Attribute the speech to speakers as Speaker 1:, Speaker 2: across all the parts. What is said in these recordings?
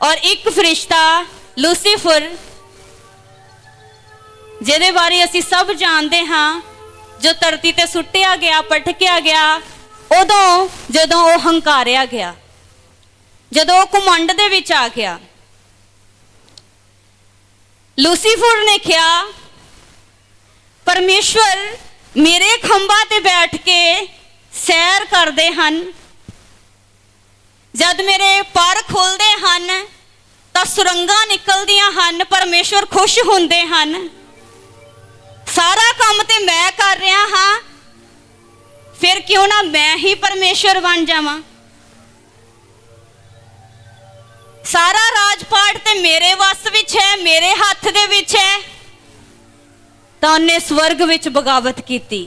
Speaker 1: ਔਰ ਇੱਕ ਫਰਿਸ਼ਤਾ, ਲੂਸੀਫਰ, ਜਿਹਦੇ ਬਾਰੇ ਅਸੀਂ ਸਭ ਜਾਣਦੇ ਹਾਂ, ਜੋ ਧਰਤੀ ਤੇ ਸੁੱਟਿਆ ਗਿਆ, ਪਟਕਿਆ ਗਿਆ, ਉਦੋਂ ਜਦੋਂ ਉਹ ਹੰਕਾਰਿਆ ਗਿਆ, ਜਦੋਂ ਉਹ ਕੁਮੰਡ ਦੇ ਵਿੱਚ ਆ ਗਿਆ। ਲੂਸੀਫਰ ਨੇ ਕਿਹਾ, ਪਰਮੇਸ਼ਵਰ ਮੇਰੇ ਖੰਭਾਂ ਤੇ ਬੈਠ ਕੇ ਸੈਰ ਕਰਦੇ ਹਨ ਜਦ ਮੇਰੇ ਪਰ ਖੁੱਲਦੇ ਹਨ, ਤਾਂ ਸੁਰੰਗਾਂ ਨਿਕਲਦੀਆਂ ਹਨ, ਪਰਮੇਸ਼ਵਰ ਖੁਸ਼ ਹੁੰਦੇ ਹਨ। ਸਾਰਾ ਕੰਮ ਤੇ ਮੈਂ ਕਰ ਰਿਹਾ ਹਾਂ, ਫਿਰ ਕਿਉਂ ਨਾ ਮੈਂ ਹੀ ਪਰਮੇਸ਼ਵਰ ਬਣ ਜਾਵਾਂ? ਸਾਰਾ ਰਾਜਪਾਟ ਤੇ ਮੇਰੇ ਵੱਸ ਵਿੱਚ ਹੈ, ਮੇਰੇ ਹੱਥ ਦੇ ਵਿੱਚ ਹੈ। ਤਾਂ ਉਹਨੇ ਸਵਰਗ ਵਿੱਚ ਬਗਾਵਤ ਕੀਤੀ।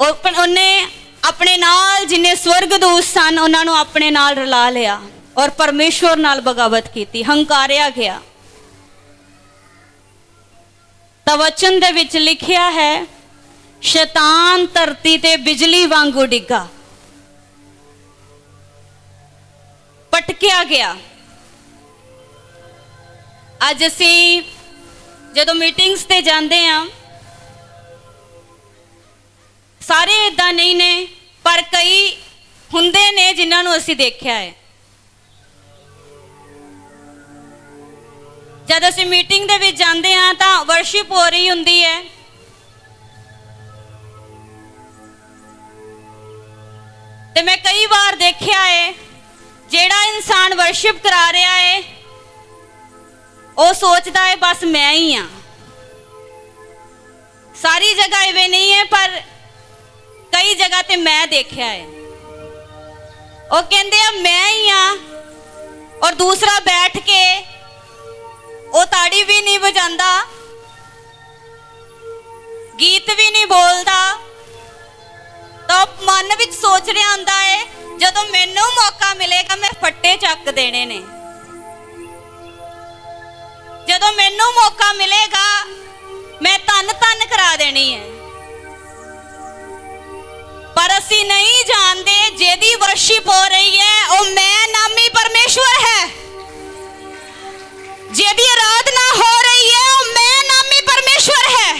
Speaker 1: ਉਹਨੇ ਆਪਣੇ ਨਾਲ ਜਿੰਨੇ ਸਵਰਗਦੂਤ ਸਨ, ਉਹਨਾਂ ਨੂੰ ਆਪਣੇ ਨਾਲ ਰਲਾ ਲਿਆ ਔਰ ਪਰਮੇਸ਼ਵਰ ਨਾਲ ਬਗਾਵਤ ਕੀਤੀ, ਹੰਕਾਰਿਆ ਗਿਆ। ਤਾਂ ਵਚਨ ਦੇ ਵਿੱਚ ਲਿਖਿਆ ਹੈ, ਸ਼ੈਤਾਨ ਧਰਤੀ ਤੇ ਬਿਜਲੀ ਵਾਂਗੂ ਡਿੱਗਾ। ਪਟਕਿਆ ਗਿਆ। ਅੱਜ ਅਸੀਂ ਜਦੋਂ ਮੀਟਿੰਗਸ ਤੇ ਜਾਂਦੇ ਆ, ਸਾਰੇ ਇਦਾਂ ਨਹੀਂ ਨੇ ਪਰ ਕਈ ਹੁੰਦੇ ਨੇ ਜਿਨ੍ਹਾਂ ਨੂੰ ਅਸੀਂ ਦੇਖਿਆ ਹੈ। ਜਦ ਅਸੀਂ ਮੀਟਿੰਗ ਦੇ ਵਿੱਚ ਜਾਂਦੇ ਆ ਤਾਂ ਵਰਸ਼ਿਪ ਹੋ ਰਹੀ ਹੁੰਦੀ ਹੈ। ਤੇ ਮੈਂ ਕਈ ਵਾਰ ਦੇਖਿਆ ਹੈ, ਜਿਹੜਾ ਇਨਸਾਨ ਵਰਸ਼ਿਪ ਕਰਾ ਰਿਹਾ ਹੈ, ਉਹ ਸੋਚਦਾ ਹੈ, ਬਸ ਮੈਂ ਹੀ ਆ ਸਾਰੀ ਜਗ੍ਹਾ ਇਵੇਂ ਨਹੀਂ ਹੈ, ਪਰ ਜਗ੍ਹਾ ਤੇ ਮੈਂ ਦੇਖਿਆ ਹੈ। ਉਹ ਕਹਿੰਦੇ ਆ, ਮੈਂ ਹੀ ਆ। ਔਰ ਦੂਸਰਾ ਬੈਠ ਕੇ ਉਹ ਤਾੜੀ ਵੀ ਨਹੀਂ ਵਜਾਉਂਦਾ ਗੀਤ ਵੀ ਨਹੀਂ ਬੋਲਦਾ। ਤਾਂ ਮਨ ਵਿੱਚ ਸੋਚ ਰਿਹਾ ਹੁੰਦਾ ਹੈ ਜਦੋਂ ਮੈਨੂੰ ਮੌਕਾ ਮਿਲੇਗਾ, ਮੈਂ ਫੱਟੇ ਚੱਕ ਦੇਣੇ ਨੇ। ਜਦੋਂ ਮੈਨੂੰ ਮੌਕਾ ਮਿਲੇਗਾ, ਮੈਂ ਤਨ ਤਨ ਕਰਾ ਦੇਣੀ ਹੈ। ਅਸੀਂ ਨਹੀਂ ਜਾਣਦੇ ਜਿਹਦੀ ਵਰਸ਼ਿਪ ਹੋ ਰਹੀ ਹੈ, ਉਹ ਮੈਂ ਨਾਮੀ ਪਰਮੇਸ਼ਵਰ ਹੈ। ਜਿਹਦੀ ਆਰਾਧਨਾ ਹੋ ਰਹੀ ਹੈ, ਉਹ ਮੈਂ ਨਾਮੀ ਪਰਮੇਸ਼ਵਰ ਹੈ।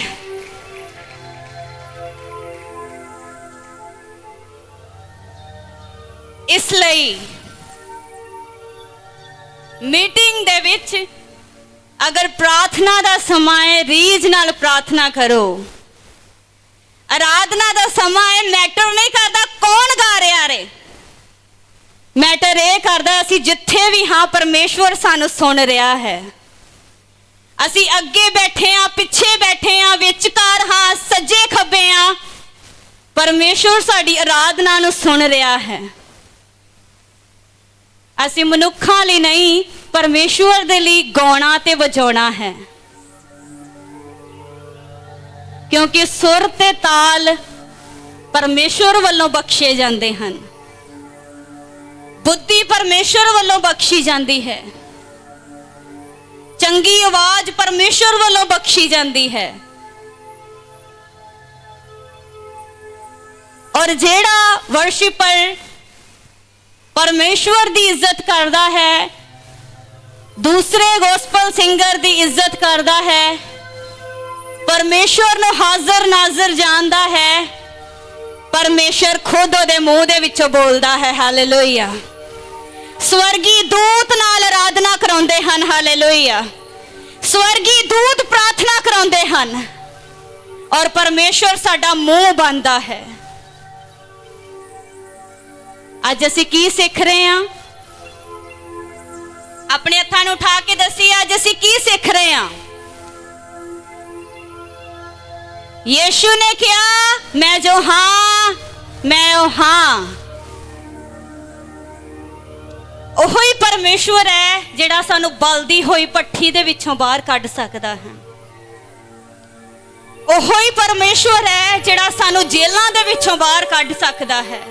Speaker 1: ਇਸ ਲਈ ਮੀਟਿੰਗ ਦੇ ਵਿੱਚ ਅਗਰ ਪ੍ਰਾਰਥਨਾ ਦਾ ਸਮਾਂ ਹੈ, ਰੀਝ ਨਾਲ ਪ੍ਰਾਰਥਨਾ ਕਰੋ। ਆਰਾਧਨਾ ਦਾ ਸਮਾਂ ਹੈ, ਮੈਟਰ ਨਹੀਂ ਕਰਦਾ ਕੌਣ ਗਾ ਰਿਹਾ ਰੇ। ਮੈਟਰ ਇਹ ਕਰਦਾ ਅਸੀਂ ਜਿੱਥੇ ਵੀ ਹਾਂ, ਪਰਮੇਸ਼ਵਰ ਸਾਨੂੰ ਸੁਣ ਰਿਹਾ ਹੈ। ਅਸੀਂ ਅੱਗੇ ਬੈਠੇ ਆ ਪਿੱਛੇ ਬੈਠੇ ਆ ਵਿਚਕਾਰ ਹਾਂ, ਸੱਜੇ ਖੱਬੇ ਆ ਪਰਮੇਸ਼ਵਰ ਸਾਡੀ ਆਰਾਧਨਾ ਨੂੰ ਸੁਣ ਰਿਹਾ ਹੈ। ਅਸੀਂ ਮਨੁੱਖਾਂ ਲਈ ਨਹੀਂ, ਪਰਮੇਸ਼ਵਰ ਦੇ ਲਈ ਗਾਉਣਾ ਤੇ ਵਜਾਉਣਾ ਹੈ। ਕਿਉਂਕਿ ਸੁਰ ਤੇ ਤਾਲ ਪਰਮੇਸ਼ਵਰ ਵੱਲੋਂ ਬਖਸ਼ੇ ਜਾਂਦੇ ਹਨ। ਬੁੱਧੀ ਪਰਮੇਸ਼ਵਰ ਵੱਲੋਂ ਬਖਸ਼ੀ ਜਾਂਦੀ ਹੈ। ਚੰਗੀ ਆਵਾਜ਼ ਪਰਮੇਸ਼ਵਰ ਵੱਲੋਂ ਬਖਸ਼ੀ ਜਾਂਦੀ ਹੈ। ਔਰ ਜਿਹੜਾ ਵਰਸ਼ਿਪਰ ਪਰਮੇਸ਼ਵਰ ਦੀ ਇੱਜ਼ਤ ਕਰਦਾ ਹੈ, ਦੂਸਰੇ ਗੋਸਪਲ ਸਿੰਗਰ ਦੀ ਇੱਜ਼ਤ ਕਰਦਾ ਹੈ ਪਰਮੇਸ਼ਵਰ ਨੂੰ ਹਾਜ਼ਰ ਨਾਜ਼ਰ ਜਾਣਦਾ ਹੈ। ਪਰਮੇਸ਼ਰ ਖੁਦ ਉਹਦੇ ਮੂੰਹ ਦੇ ਵਿੱਚੋਂ ਬੋਲਦਾ ਹੈ, ਹਾਲੇਲੂਇਆ। ਸਵਰਗੀ ਦੂਤ ਨਾਲ ਆਰਾਧਨਾ ਕਰਾਉਂਦੇ ਹਨ, ਹਾਲੇਲੂਇਆ। ਸਵਰਗੀ ਦੂਤ ਪ੍ਰਾਰਥਨਾ ਕਰਾਉਂਦੇ ਹਨ ਔਰ ਪਰਮੇਸ਼ਰ ਸਾਡਾ ਮੂੰਹ ਬੰਦਾ ਹੈ। ਅੱਜ ਅਸੀਂ ਕੀ ਸਿੱਖ ਰਹੇ ਹਾਂ? ਆਪਣੇ ਹੱਥਾਂ ਨੂੰ ਉਠਾ ਕੇ ਦੱਸੀ, ਅੱਜ ਅਸੀਂ ਕੀ ਸਿੱਖ ਰਹੇ ਹਾਂ? ਯੀਸ਼ੂ ਨੇ ਕਿਹਾ ਮੈਂ ਜੋ ਹਾਂ ਮੈਂ ਉਹ ਹਾਂ ਉਹੋ ਹੀ ਪਰਮੇਸ਼ਵਰ ਹੈ ਜਿਹੜਾ ਸਾਨੂੰ ਬਲਦੀ ਹੋਈ ਪੱਠੀ ਦੇ ਵਿੱਚੋਂ ਬਾਹਰ ਕੱਢ ਸਕਦਾ ਹੈ ਉਹੋ ਹੀ ਪਰਮੇਸ਼ਵਰ ਹੈ ਜਿਹੜਾ ਸਾਨੂੰ ਜੇਲ੍ਹਾਂ ਦੇ ਵਿੱਚੋਂ ਬਾਹਰ ਕੱਢ ਸਕਦਾ ਹੈ